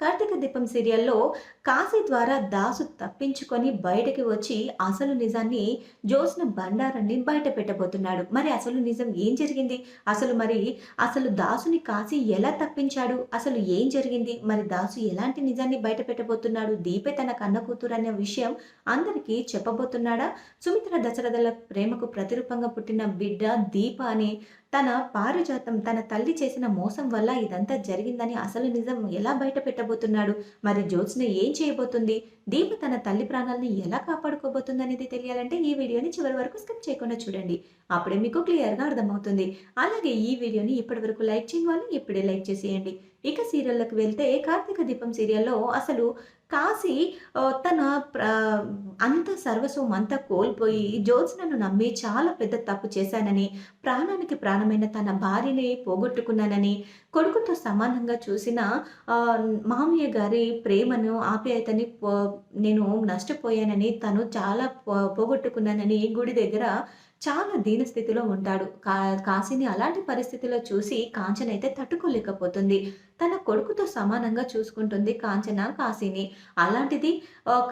కార్తీక దీపం సీరియల్లో కాశీ ద్వారా దాసు తప్పించుకొని బయటకి వచ్చి అసలు నిజాన్ని జోస్న బండారాన్ని బయట పెట్టబోతున్నాడు. మరి అసలు నిజం ఏం జరిగింది? అసలు మరి అసలు దాసుని కాశీ ఎలా తప్పించాడు? అసలు ఏం జరిగింది? మరి దాసు ఎలాంటి నిజాన్ని బయట పెట్టబోతున్నాడు? దీపే తన కన్న కూతురు అనే విషయం అందరికీ చెప్పబోతున్నాడా? సుమిత్ర దశరథల ప్రేమకు ప్రతిరూపంగా పుట్టిన బిడ్డ దీప అని తన పారిజాతం తన తల్లి చేసిన మోసం వల్ల ఇదంతా జరిగిందని అసలు నిజం ఎలా బయట పెట్ట పెట్టబోతున్నాడు మరి జ్యోత్స్న ఏం చేయబోతుంది? దీప తన తల్లి ప్రాణాలను ఎలా కాపాడుకోబోతుంది అనేది తెలియాలంటే ఈ వీడియోని చివరి వరకు స్కిప్ చేయకుండా చూడండి. అప్పుడే మీకు క్లియర్గా అర్థమవుతుంది. అలాగే ఈ వీడియోని ఇప్పటి వరకు లైక్ చేయని వాళ్ళు ఇప్పుడే లైక్ చేసేయండి. ఇక సీరియల్లోకి వెళ్తే కార్తీక దీపం సీరియల్లో అసలు కాశీ తన అంత సర్వస్వం అంతా కోల్పోయి జ్యోత్స్నను నమ్మి చాలా పెద్ద తప్పు చేశానని ప్రాణానికి ప్రాణమైన తన భార్యని పోగొట్టుకున్నానని కొడుకుతో సమానంగా చూసిన మామయ్య గారి ప్రేమను ఆప్యాయతని నేను నష్టపోయానని తను చాలా పోగొట్టుకున్నానని గుడి దగ్గర చాలా దీనస్థితిలో ఉంటాడు. కా కాశీని అలాంటి పరిస్థితిలో చూసి కాంచనైతే తట్టుకోలేకపోతుంది. తన కొడుకుతో సమానంగా చూసుకుంటుంది కాంచన కాశీని. అలాంటిది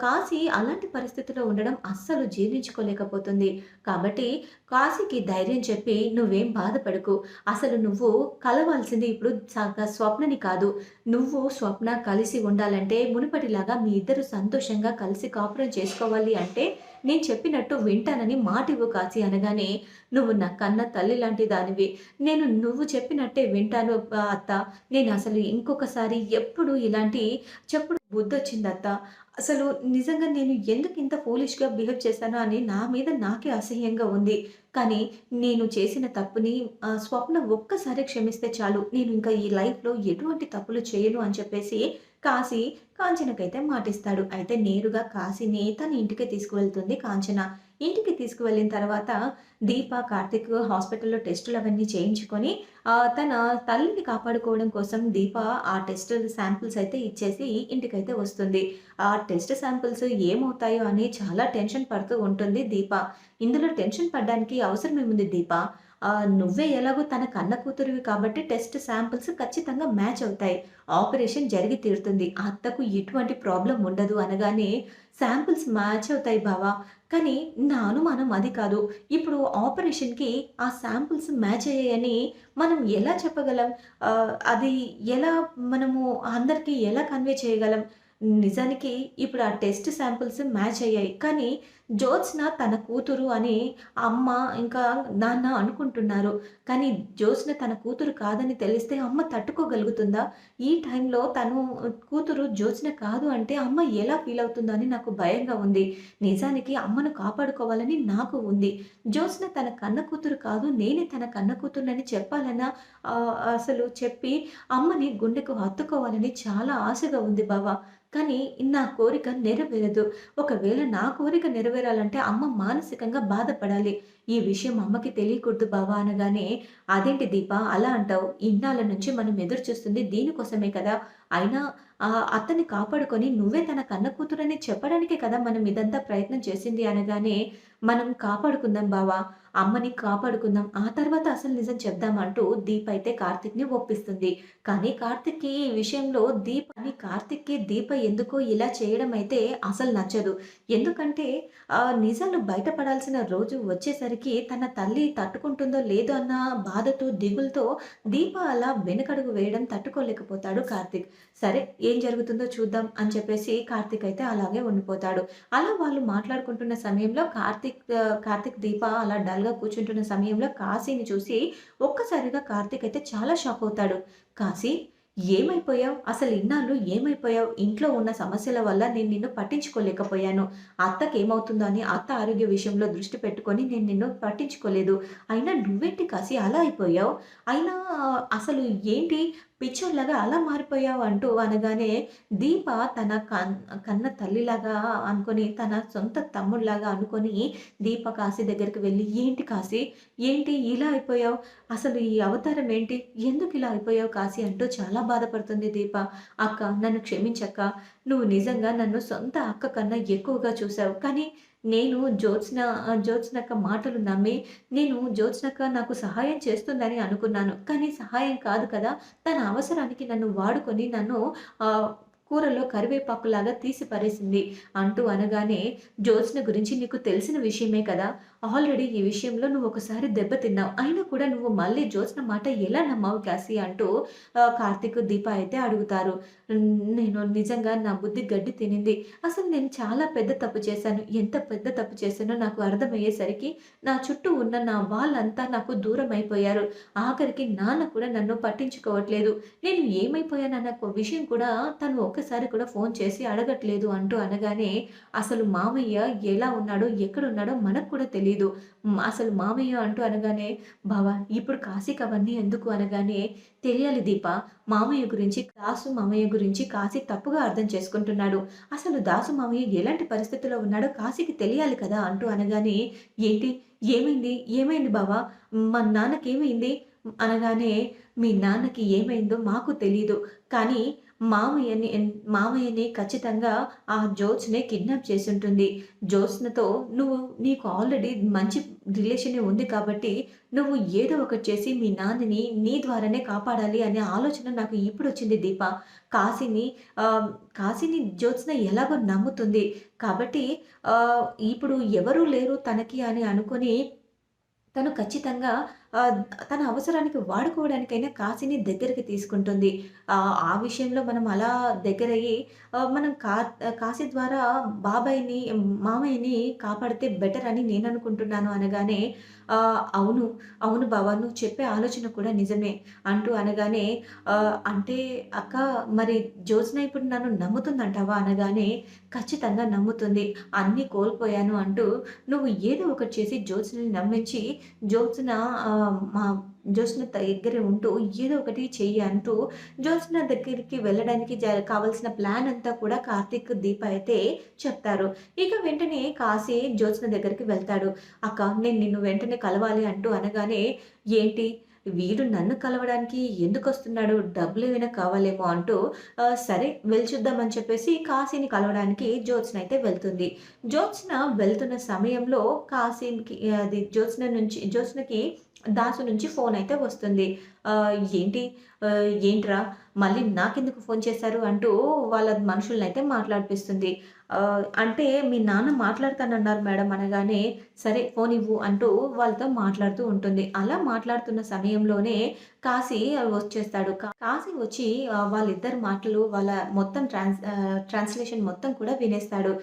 కాశీ అలాంటి పరిస్థితిలో ఉండడం అస్సలు జీర్ణించుకోలేకపోతుంది. కాబట్టి కాశీకి ధైర్యం చెప్పి నువ్వేం బాధపడకు. అసలు నువ్వు కలవాల్సింది ఇప్పుడు సగ స్వప్నని కాదు. నువ్వు స్వప్న కలిసి ఉండాలంటే మునుపటిలాగా మీ ఇద్దరు సంతోషంగా కలిసి కాపురం చేసుకోవాలి అంటే నేను చెప్పినట్టు వింటానని మాటివ్వు కాశీ అనగానే నువ్వు నా కన్న తల్లి లాంటి దానివి. నేను నువ్వు చెప్పినట్టే వింటాను అత్త. నేను అసలు ఇంకొకసారి ఎప్పుడు ఇలాంటి చెప్పుడు బుద్ధి వచ్చిందత్త అసలు నిజంగా నేను ఎందుకు ఇంత ఫూలిష్గా బిహేవ్ చేశానో అని నా మీద నాకే అసహ్యంగా ఉంది. కానీ నేను చేసిన తప్పుని స్వప్న ఒక్కసారి క్షమిస్తే చాలు. నేను ఇంకా ఈ లైఫ్లో ఎటువంటి తప్పులు చేయను అని చెప్పేసి కాశీ కాంచనకైతే మాటిస్తాడు. అయితే నేరుగా కాశీని తన ఇంటికి తీసుకువెళ్తుంది కాంచన. ఇంటికి తీసుకువెళ్ళిన తర్వాత దీప కార్తిక్ హాస్పిటల్లో టెస్టులు అవన్నీ చేయించుకొని తన తల్లిని కాపాడుకోవడం కోసం దీప ఆ టెస్ట్ శాంపిల్స్ అయితే ఇచ్చేసి ఇంటికైతే వస్తుంది. ఆ టెస్ట్ శాంపిల్స్ ఏమవుతాయో అని చాలా టెన్షన్ పడుతూ ఉంటుంది దీప. ఇందులో టెన్షన్ పడడానికి అవసరం ఏముంది దీప? నువ్వే ఎలాగో తన కన్న కూతురివి కాబట్టి టెస్ట్ శాంపిల్స్ ఖచ్చితంగా మ్యాచ్ అవుతాయి. ఆపరేషన్ జరిగి తీరుతుంది. అత్తకు ఎటువంటి ప్రాబ్లం ఉండదు అనగానే శాంపిల్స్ మ్యాచ్ అవుతాయి బావా. కానీ నా అనుమానం అది కాదు. ఇప్పుడు ఆపరేషన్కి ఆ శాంపుల్స్ మ్యాచ్ అయ్యాయని మనం ఎలా చెప్పగలం? అది ఎలా మనము అందరికీ ఎలా కన్వే చేయగలం? నిజానికి ఇప్పుడు ఆ టెస్ట్ శాంపుల్స్ మ్యాచ్ అయ్యాయి. కానీ జ్యోత్స్న తన కూతురు అని అమ్మ ఇంకా నాన్న అనుకుంటున్నారు. కానీ జ్యోత్స్న తన కూతురు కాదని తెలిస్తే అమ్మ తట్టుకోగలుగుతుందా? ఈ టైంలో తను కూతురు జ్యోత్స్న కాదు అంటే అమ్మ ఎలా ఫీల్ అవుతుందో అని నాకు భయంగా ఉంది. నిజానికి అమ్మను కాపాడుకోవాలని నాకు ఉంది. జ్యోత్స్న తన కన్న కూతురు కాదు నేనే తన కన్న కూతురునని చెప్పాలన్నా అసలు చెప్పి అమ్మని గుండెకు హత్తుకోవాలని చాలా ఆశగా ఉంది బావా. కానీ నా కోరిక నెరవేరదు. ఒకవేళ నా కోరిక నెరవేరాలంటే అమ్మ మానసికంగా బాధపడాలి. ఈ విషయం అమ్మకి తెలియకూడదు బావా అనగానే అదేంటి దీప అలా అంటావు? ఇన్నాళ్ళ నుంచి మనం ఎదురు చూస్తుంది దీనికోసమే కదా? అయినా ఆ అతన్ని కాపాడుకొని నువ్వే తన కన్న కూతురని చెప్పడానికే కదా మనం ఇదంతా ప్రయత్నం చేసింది? అనగానే మనం కాపాడుకుందాం బావా. అమ్మని కాపాడుకుందాం ఆ తర్వాత అసలు నిజం చెప్దామంటూ దీప్ అయితే కార్తిక్ని ఒప్పిస్తుంది. కానీ కార్తిక్కి ఈ విషయంలో దీప అని కార్తిక్కి దీప ఎందుకో ఇలా చేయడం అయితే అసలు నచ్చదు. ఎందుకంటే ఆ నిజాలు బయటపడాల్సిన రోజు వచ్చేసరికి తన తల్లి తట్టుకుంటుందో లేదో అన్న బాధతో దిగులతో దీప అలా వెనకడుగు వేయడం తట్టుకోలేకపోతాడు కార్తిక్. సరే ఏం జరుగుతుందో చూద్దాం అని చెప్పేసి కార్తిక్ అయితే అలాగే ఉండిపోతాడు. అలా వాళ్ళు మాట్లాడుకుంటున్న సమయంలో కార్తిక్ కార్తిక్ దీప అలా డల్ డల్గా కూర్చుంటున్న సమయంలో కాశీని చూసి ఒక్కసారిగా కార్తీక్ అయితే చాలా షాక్ అవుతాడు. కాశీ ఏమైపోయావు? అసలు ఇన్నాళ్ళు ఏమైపోయావు? ఇంట్లో ఉన్న సమస్యల వల్ల నేను నిన్ను పట్టించుకోలేకపోయాను. అత్తకి ఏమవుతుందో అని అత్త ఆరోగ్య విషయంలో దృష్టి పెట్టుకొని నేను నిన్ను పట్టించుకోలేదు. అయినా నువ్వేంటి కాసి అలా అయిపోయావు? అయినా అసలు ఏంటి? పిచ్చోళ్ళగా అలా మారిపోయావు అంటూ అనగానే దీప తన కన్ కన్న తల్లిలాగా అనుకొని తన సొంత తమ్ముడిలాగా అనుకొని దీప కాశీ దగ్గరికి వెళ్ళి ఏంటి కాశీ? ఏంటి ఇలా అయిపోయావు? అసలు ఈ అవతారం ఏంటి? ఎందుకు ఇలా అయిపోయావు కాశీ? అంటూ చాలా బాధపడుతుంది దీప. అక్క నన్ను క్షమించక్క. నువ్వు నిజంగా నన్ను సొంత అక్క కన్నా ఎక్కువగా చూసావు. కానీ నేను జ్యోత్స్న జ్యోత్స్నక్క మాటలు నమ్మి నేను జ్యోత్స్నక్క నాకు సహాయం చేస్తుందని అనుకున్నాను. కానీ సహాయం కాదు కదా. తన అవసరానికి నన్ను వాడుకొని నన్ను కూరలో కరివేపాకులాగా తీసి పరేసింది అంటూ అనగానే జ్యోత్స్న గురించి నీకు తెలిసిన విషయమే కదా? ఆల్రెడీ ఈ విషయంలో నువ్వు ఒకసారి దెబ్బతిన్నావు అయినా కూడా నువ్వు మళ్ళీ జ్యోత్స్న మాట ఎలా నమ్మావు క్యాసీ? అంటూ కార్తీక్ దీప అయితే అడుగుతారు. నేను నిజంగా నా బుద్ధి గడ్డి తినింది. అసలు నేను చాలా పెద్ద తప్పు చేశాను. ఎంత పెద్ద తప్పు చేశానో నాకు అర్థమయ్యేసరికి నా చుట్టూ ఉన్న నా వాళ్ళంతా నాకు దూరం అయిపోయారు ఆఖరికి నాన్న కూడా నన్ను పట్టించుకోవట్లేదు. నేను ఏమైపోయానన్న విషయం కూడా తను ఒక్కసారి కూడా ఫోన్ చేసి అడగట్లేదు అంటూ అనగానే అసలు మామయ్య ఎలా ఉన్నాడో ఎక్కడున్నాడో మనకు కూడా తెలియదు అసలు మామయ్య అంటూ అనగానే బావా ఇప్పుడు కాశీకి అవన్నీ ఎందుకు? అనగానే తెలియాలి దీప మామయ్య గురించి దాసు మామయ్య గురించి కాశీ తప్పుగా అర్థం చేసుకుంటున్నాడు. అసలు దాసు మామయ్య ఎలాంటి పరిస్థితుల్లో ఉన్నాడో కాశీకి తెలియాలి కదా అంటూ అనగానే ఏంటి? ఏమైంది? ఏమైంది బావా? మా నాన్నకేమైంది? అనగానే మీ నాన్నకి ఏమైందో మాకు తెలీదు. కానీ మామయ్యని మామయ్యని ఖచ్చితంగా ఆ జ్యోత్స్నే కిడ్నాప్ చేసి ఉంటుంది జోత్స్నతో నువ్వు నీకు ఆల్రెడీ మంచి రిలేషన్ ఉంది కాబట్టి నువ్వు ఏదో ఒకటి చేసి మీ నాన్నని నీ ద్వారానే కాపాడాలి అనే ఆలోచన నాకు ఇప్పుడు వచ్చింది దీప. కాశీని కాశీని జ్యోత్స్న ఎలాగో నమ్ముతుంది. కాబట్టి ఇప్పుడు ఎవరూ లేరు తనకి అని అనుకొని తను ఖచ్చితంగా తన అవసరానికి వాడుకోవడానికైనా కాశీని దగ్గరికి తీసుకుంటుంది. ఆ విషయంలో మనం అలా దగ్గరయ్యి మనం కా కాశీ ద్వారా బాబాయ్ని మామయ్యని కాపాడితే బెటర్ అని నేను అనుకుంటున్నాను అనగానే అవును అవును బాబా నువ్వు చెప్పే ఆలోచన కూడా నిజమే అంటూ అనగానే అంటే అక్క మరి జ్యోత్స్న ఇప్పుడు నన్ను నమ్ముతుందంటావా? అనగానే ఖచ్చితంగా నమ్ముతుంది. అన్నీ కోల్పోయాను అంటూ నువ్వు ఏదో ఒకటి చేసి జ్యోత్స్నని నమ్మించి జ్యోత్స్న మా జోస్న దగ్గర ఉంటూ ఏదో ఒకటి చెయ్యి అంటూ జోస్న దగ్గరికి వెళ్ళడానికి జ కావలసిన ప్లాన్ అంతా కూడా కార్తీక్ దీప అయితే చెప్తారు. ఇక వెంటనే కాశీ జ్యోత్స్న దగ్గరికి వెళ్తాడు. అక్క నేను నిన్ను వెంటనే కలవాలి అంటూ అనగానే ఏంటి? వీడు నన్ను కలవడానికి ఎందుకు వస్తున్నాడు? డబ్బులు ఏమైనా కావాలేమో అంటూ సరే వెళ్ళి చూద్దామని చెప్పేసి కాశీని కలవడానికి జ్యోత్స్న అయితే వెళ్తుంది. జ్యోత్స్న వెళ్తున్న సమయంలో కాశీకి అది జ్యోత్స్న నుంచి జ్యోత్స్నకి దాసు నుంచి ఫోన్ అయితే వస్తుంది. ఏంటి? ఏంట్రా? మళ్ళీ నాకెందుకు ఫోన్ చేశారు? అంటూ వాళ్ళ మనుషుల్ని అయితే మాట్లాడిపిస్తుంది. అంటే మీ నాన్న మాట్లాడతానన్నారు మేడం అనగానే సరే ఫోన్ ఇవ్వు అంటూ వాళ్ళతో మాట్లాడుతూ ఉంటుంది. అలా మాట్లాడుతున్న సమయంలోనే కాశీ వచ్చేస్తాడు. కాశీ వచ్చి వాళ్ళిద్దరు మాటలు వాళ్ళ మొత్తం ట్రాన్స్ ట్రాన్స్లేషన్ మొత్తం కూడా వినేస్తాడు.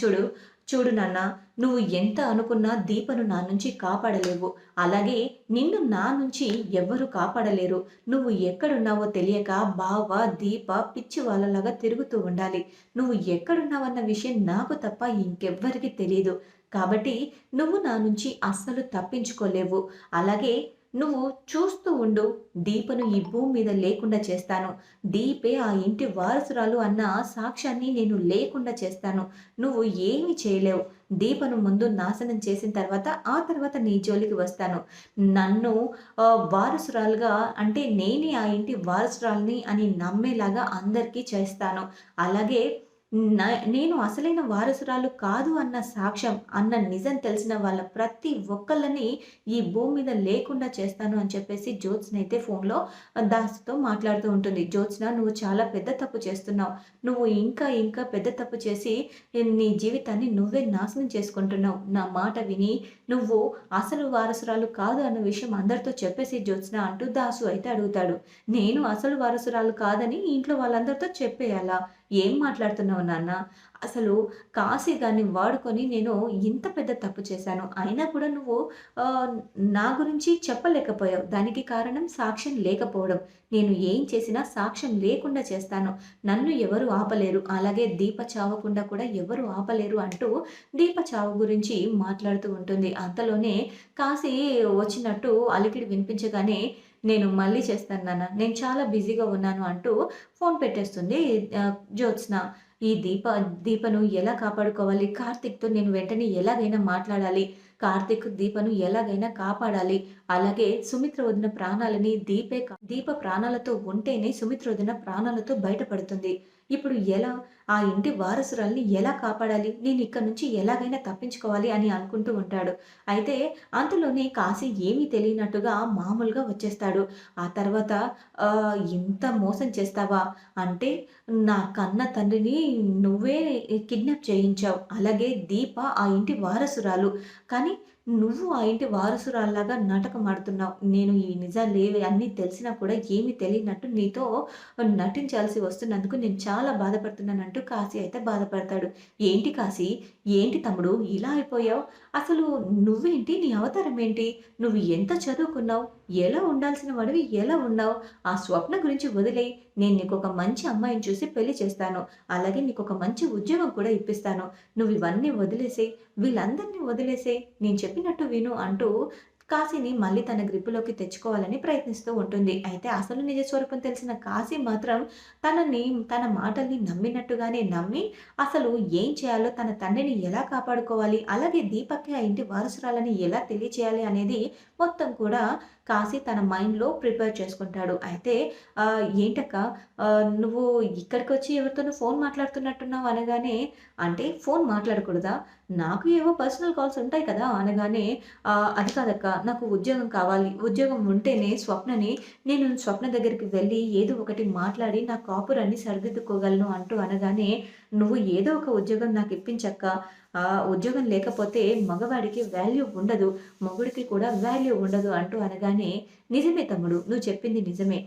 చూడు చూడు నాన్న నువ్వు ఎంత అనుకున్నా దీపను నా నుంచి కాపాడలేవు. అలాగే నిన్ను నా నుంచి ఎవ్వరు కాపాడలేరు. నువ్వు ఎక్కడున్నావో తెలియక బావ దీప పిచ్చి వాళ్ళలాగా తిరుగుతూ ఉండాలి. నువ్వు ఎక్కడున్నావన్న విషయం నాకు తప్ప ఇంకెవ్వరికి తెలియదు కాబట్టి నువ్వు నా నుంచి అస్సలు తప్పించుకోలేవు. అలాగే నువ్వు చూస్తూ ఉండు దీపను ఈ భూమి మీద లేకుండా చేస్తాను. దీపే ఆ ఇంటి వారసురాలు అన్న సాక్ష్యాన్ని నేను లేకుండా చేస్తాను. నువ్వు ఏమీ చేయలేవు. దీపను ముందు నాశనం చేసిన తర్వాత ఆ తర్వాత నీ జోలికి వస్తాను. నన్ను వారసురాలుగా అంటే నేనే ఆ ఇంటి వారసురాలని అని నమ్మేలాగా అందరికీ చేస్తాను. అలాగే నేను అసలైన వారసురాలు కాదు అన్న సాక్ష్యం అన్న నిజం తెలిసిన వాళ్ళ ప్రతి ఒక్కళ్ళని ఈ భూమి మీద లేకుండా చేస్తాను అని చెప్పేసి జ్యోత్స్న అయితే ఫోన్లో దాస్తో మాట్లాడుతూ ఉంటుంది. జ్యోత్స్న నువ్వు చాలా పెద్ద తప్పు చేస్తున్నావు. నువ్వు ఇంకా ఇంకా పెద్ద తప్పు చేసి నీ జీవితాన్ని నువ్వే నాశనం చేసుకుంటున్నావు. నా మాట విని నువ్వు అసలు వారసురాలు కాదు అన్న విషయం అందరితో చెప్పేసి జ్యోత్స్న అంటూ దాసు అయితే అడుగుతాడు. నేను అసలు వారసురాలు కాదని ఇంట్లో వాళ్ళందరితో చెప్పేయాలా? ఏం మాట్లాడుతున్నావు నాన్న? అసలు కాశీ గారిని వాడుకొని నేను ఇంత పెద్ద తప్పు చేశాను. అయినా కూడా నువ్వు నా గురించి చెప్పలేకపోయావు. దానికి కారణం సాక్ష్యం లేకపోవడం. నేను ఏం చేసినా సాక్ష్యం లేకుండా చేస్తాను. నన్ను ఎవరు ఆపలేరు. అలాగే దీప చావకుండా కూడా ఎవరు ఆపలేరు అంటూ దీప చావు గురించి మాట్లాడుతూ ఉంటుంది. అంతలోనే కాశీ వచ్చినట్టు అలికిడి వినిపించగానే నేను మళ్ళీ చేస్తాను నాన్న నేను చాలా బిజీగా ఉన్నాను అంటూ ఫోన్ పెట్టేస్తుంది జ్యోత్స్న. ఈ దీప దీపను ఎలా కాపాడుకోవాలి? కార్తిక్తో నేను వెంటనే ఎలాగైనా మాట్లాడాలి. కార్తీక్, దీపను ఎలాగైనా కాపాడాలి. అలాగే సుమిత్ర వదిన ప్రాణాలని దీపే దీప ప్రాణాలతో ఉంటేనే సుమిత్ర వదిన ప్రాణాలతో బయటపడుతుంది. ఇప్పుడు ఎలా? ఆ ఇంటి వారసురాల్ని ఎలా కాపాడాలి? నేను ఇక్కడి నుంచి ఎలాగైనా తప్పించుకోవాలి అని అనుకుంటూ ఉంటాడు. అయితే అంతలోనే కాశీ ఏమీ తెలియనట్టుగా మామూలుగా వచ్చేస్తాడు. ఆ తర్వాత ఇంత మోసం చేస్తావా? అంటే నా కన్న తండ్రిని నువ్వే కిడ్నాప్ చేయించావు. అలాగే దీప ఆ ఇంటి వారసురాలు. కానీ నువ్వు ఆ ఇంటి వారసురాల్లాగా నాటకం ఆడుతున్నావు. నేను ఈ నిజాలేవి అన్నీ తెలిసినా కూడా ఏమీ తెలియనట్టు నీతో నటించాల్సి వస్తున్నందుకు నేను చాలా బాధపడుతున్నానంటూ కాశీ అయితే బాధపడతాడు. ఏంటి కాశీ? ఏంటి తమ్ముడు ఇలా అయిపోయావు? అసలు నువ్వేంటి? నీ అవతారం ఏంటి? నువ్వు ఎంత చదువుకున్నావు? ఎలా ఉండాల్సిన వాడివి ఎలా ఉన్నావు? ఆ స్వప్న గురించి వదిలేయి. నేను నీకొక మంచి అమ్మాయిని చూసి పెళ్ళి చేస్తాను. అలాగే నీకొక మంచి ఉద్యోగం కూడా ఇప్పిస్తాను. నువ్వు ఇవన్నీ వదిలేసే వీళ్ళందరినీ వదిలేసే నేను చెప్పినట్టు విను అంటూ కాశీని మళ్ళీ తన గ్రిప్పులోకి తెచ్చుకోవాలని ప్రయత్నిస్తూ ఉంటుంది. అయితే అసలు నిజ స్వరూపం తెలిసిన కాశీ మాత్రం తనని తన మాటల్ని నమ్మినట్టుగానే నమ్మి అసలు ఏం చేయాలో తన తండ్రిని ఎలా కాపాడుకోవాలి? అలాగే దీపక్‌కి ఆ ఇంటి వారసురాలని ఎలా తెలియచేయాలి అనేది మొత్తం కూడా కాశీ తన మైండ్‌లో ప్రిపేర్ చేసుకుంటాడు. అయితే ఏంటక్క నువ్వు ఇక్కడికి వచ్చి ఎవరితోనూ ఎవరితోనో ఫోన్ మాట్లాడుతున్నట్టున్నావు అనగానే, అంటే ఫోన్ మాట్లాడకూడదా? నాకు ఏవో పర్సనల్ కాల్స్ ఉంటాయి కదా! అనగానే అది కాదక్క నాకు ఉద్యోగం కావాలి. ఉద్యోగం ఉంటేనే స్వప్నని నేను స్వప్న దగ్గరికి వెళ్ళి ఏదో ఒకటి మాట్లాడి నా కాపురాన్ని సరిదిద్దుకోగలను అంటూ అనగానే, నువ్వు ఏదో ఒక ఉద్యోగం నాకు ఇప్పించక్క ఉద్యోగం లేకపోతే మగవాడికి వాల్యూ ఉండదు. మొగుడికి కూడా వాల్యూ ఉండదు అంటూ అనగానే, నిజమే తమ్ముడు నువ్వు చెప్పింది నిజమే.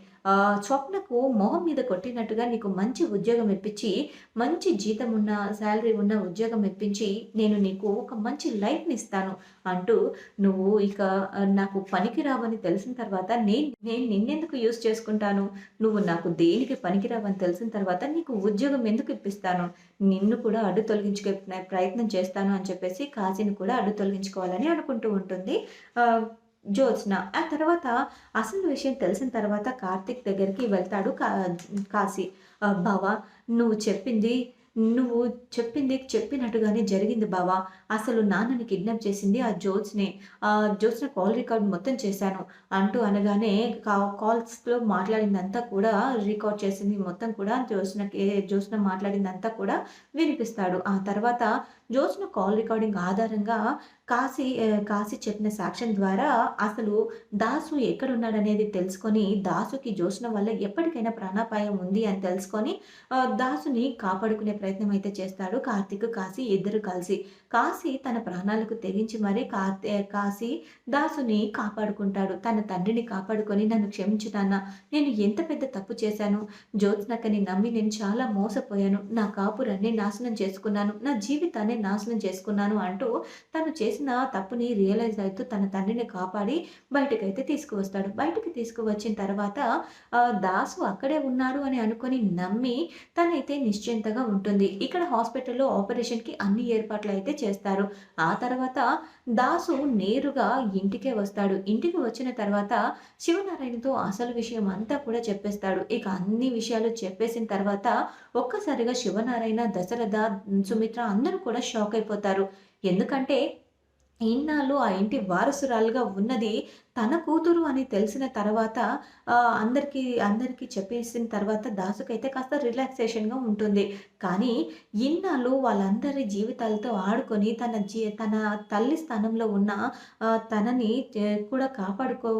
స్వప్నకు మొహం మీద కొట్టినట్టుగా నీకు మంచి ఉద్యోగం ఇప్పించి, మంచి జీతం ఉన్న, శాలరీ ఉన్న ఉద్యోగం ఇప్పించి, నేను నీకు ఒక మంచి లైఫ్‌ని ఇస్తాను అంటూ, నువ్వు ఇక నాకు పనికిరావని తెలిసిన తర్వాత నేను నేను నిన్నెందుకు యూజ్ చేసుకుంటాను? నువ్వు నాకు దేనికి పనికిరావని తెలిసిన తర్వాత నీకు ఉద్యోగం ఎందుకు ఇప్పిస్తాను? నిన్ను కూడా అడ్డు తొలగించుకునే ప్రయత్నం చేస్తాను అని చెప్పేసి కాశీని కూడా అడ్డు తొలగించుకోవాలని అనుకుంటూ ఉంటుంది. జ్యోత్స్న. ఆ తర్వాత అసలు విషయం తెలిసిన తర్వాత కార్తీక్ దగ్గరికి వెళ్తాడు కా కాశీ. బావా బావ నువ్వు చెప్పింది నువ్వు చెప్పింది చెప్పినట్టుగానే జరిగింది బావ. అసలు నాన్నని కిడ్నాప్ చేసింది ఆ జ్యోత్స్నే. ఆ జ్యోత్స్న కాల్ రికార్డ్ మొత్తం చేశాను అంటూ అనగానే కా కాల్స్‌లో మాట్లాడిందంతా కూడా రికార్డ్ చేసింది మొత్తం కూడా జ్యోత్స్నకి జ్యోత్స్న మాట్లాడిందంతా కూడా వినిపిస్తాడు. ఆ తర్వాత జ్యోత్స్న కాల్ రికార్డింగ్ ఆధారంగా కాశీ కాశీ చెప్పిన సాక్ష్యం ద్వారా అసలు దాసు ఎక్కడున్నాడనేది తెలుసుకొని, దాసుకి జ్యోత్స్న వల్ల ఎప్పటికైనా ప్రాణాపాయం ఉంది అని తెలుసుకొని దాసుని కాపాడుకునే ప్రయత్నం అయితే చేస్తాడు కార్తీక్, కాశీ ఇద్దరు కలిసి. కాశీ తన ప్రాణాలకు తెగించి మరీ కార్తీ కాశీ దాసుని కాపాడుకుంటాడు. తన తండ్రిని కాపాడుకొని నన్ను క్షమించు నేను ఎంత పెద్ద తప్పు చేశాను. జ్యోత్స్నకని నమ్మి నేను చాలా మోసపోయాను. నా కాపురాన్ని నాశనం చేసుకున్నాను. నా జీవితాన్ని నాశనం చేసుకున్నాను అంటూ తను చేసిన తప్పుని రియలైజ్ అవుతూ తన తండ్రిని కాపాడి బయటకైతే తీసుకువస్తాడు. బయటకి తీసుకువచ్చిన తర్వాత దాసు అక్కడే ఉన్నాడు అని అనుకుని నమ్మి తనైతే నిశ్చింతగా ఉంటుంది. ఇక్కడ హాస్పిటల్‌లో ఆపరేషన్‌కి అన్ని ఏర్పాట్లు అయితే చేస్తారు. ఆ తర్వాత దాసు నేరుగా ఇంటికే వస్తాడు. ఇంటికి వచ్చిన తర్వాత శివనారాయణతో అసలు విషయం అంతా కూడా చెప్పేస్తాడు. ఇక అన్ని విషయాలు చెప్పేసిన తర్వాత ఒక్కసారిగా శివనారాయణ, దశరథ, సుమిత్ర అందరూ కూడా షాక్ అయిపోతారు. ఎందుకంటే ఇన్నాళ్ళు ఆ ఇంటి వారసురాలుగా ఉన్నది తన కూతురు అని తెలిసిన తర్వాత అందరికీ అందరికీ చెప్పేసిన తర్వాత దాసుకైతే కాస్త రిలాక్సేషన్‌గా ఉంటుంది. కానీ ఇన్నాళ్ళు వాళ్ళందరి జీవితాలతో ఆడుకొని తన జీ తన తల్లి స్థానంలో ఉన్న తనని కూడా కాపాడుకో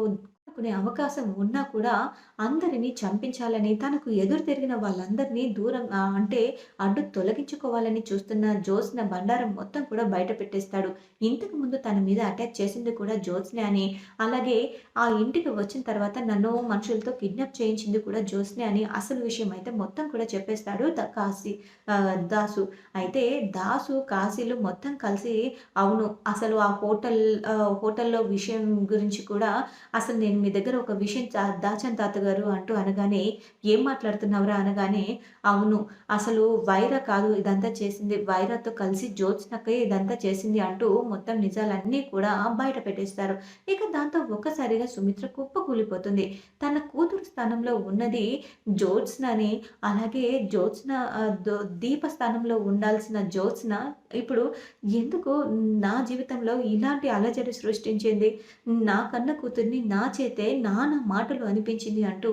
కొనే అవకాశం ఉన్నా కూడా అందరిని చంపించాలని, తనకు ఎదురు తిరిగిన వాళ్ళందరినీ దూరం అంటే అడ్డు తొలగించుకోవాలని చూస్తున్న జ్యోత్స్న బండారం మొత్తం కూడా బయట పెట్టేస్తాడు. ఇంతకు ముందు తన మీద అటాక్ చేసింది కూడా జ్యోత్స్నే అని, అలాగే ఆ ఇంటికి వచ్చిన తర్వాత నన్ను మనుషులతో కిడ్నాప్ చేయించింది కూడా జ్యోత్స్నే అని అసలు విషయం అయితే మొత్తం కూడా చెప్పేస్తాడు కాశీ దాసు. అయితే దాసు, కాశీలు మొత్తం కలిసి అవును అసలు ఆ హోటల్ హోటల్‌లో విషయం గురించి కూడా అసలు నేను మీ దగ్గర ఒక విషయం దాచన్ దాచాను తాతగారు అంటూ అనగానే, "ఏం మాట్లాడుతున్నావురా?" అనగానే, "అవును. అసలు వైరా కాదు ఇదంతా చేసింది. వైరాతో కలిసి జ్యోత్స్నకే ఇదంతా చేసింది" అంటూ మొత్తం నిజాలన్నీ కూడా బయట పెట్టేస్తారు. ఇక దాంతో ఒక్కసారిగా సుమిత్ర కుప్పకూలిపోతుంది. తన కూతురు స్థానంలో ఉన్నది జ్యోత్స్నని, అలాగే జ్యోత్స్న దీప స్థానంలో ఉండాల్సిన జ్యోత్స్న ఇప్పుడు ఎందుకు నా జీవితంలో ఇలాంటి అలజడి సృష్టించింది? నా కన్న కూతుర్ని నా చేతే నానా మాటలు అనిపించింది అంటూ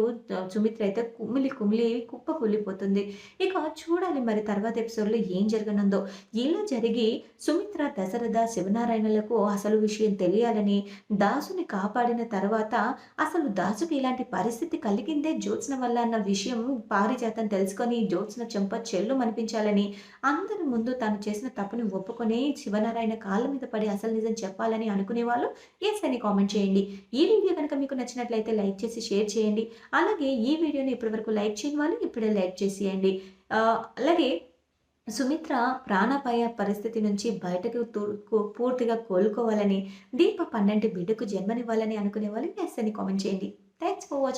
సుమిత్ర అయితే కుమిలి కుమిలి కుప్పకూలిపోతుంది. ఇక చూడాలి మరి తర్వాత ఎపిసోడ్‌లో ఏం జరగనుందో. ఇలా జరిగి సుమిత్ర, దశరథ, శివనారాయణలకు అసలు విషయం తెలియాలని, దాసుని కాపాడిన తర్వాత అసలు దాసుకి ఇలాంటి పరిస్థితి కలిగిందే జ్యోత్స్న వల్ల అన్న విషయం పారిజాతం తెలుసుకొని జ్యోత్స్న చెంప చెల్లుమనిపించాలని, అందరి ముందు తాను చేసిన తప్పు తప్పుని ఒప్పుకొని శివనారాయణ కాళ్ళ మీద పడి అసలు నిజం చెప్పాలని అనుకునేవాళ్ళు యెస్ అని కామెంట్ చేయండి. ఈ వీడియో కనుక మీకు నచ్చినట్లయితే లైక్ చేసి షేర్ చేయండి. అలాగే ఈ వీడియోని ఇప్పటివరకు లైక్ చేయని వాళ్ళు ఇప్పుడే లైక్ చేసేయండి. అలాగే సుమిత్ర ప్రాణాపాయ పరిస్థితి నుంచి బయటకు పూర్తిగా కోలుకోవాలని, దీప పన్నెండు బిడ్డకు జన్మనివ్వాలని అనుకునే వాళ్ళు యెస్ అని కామెంట్ చేయండి. Thanks for watching.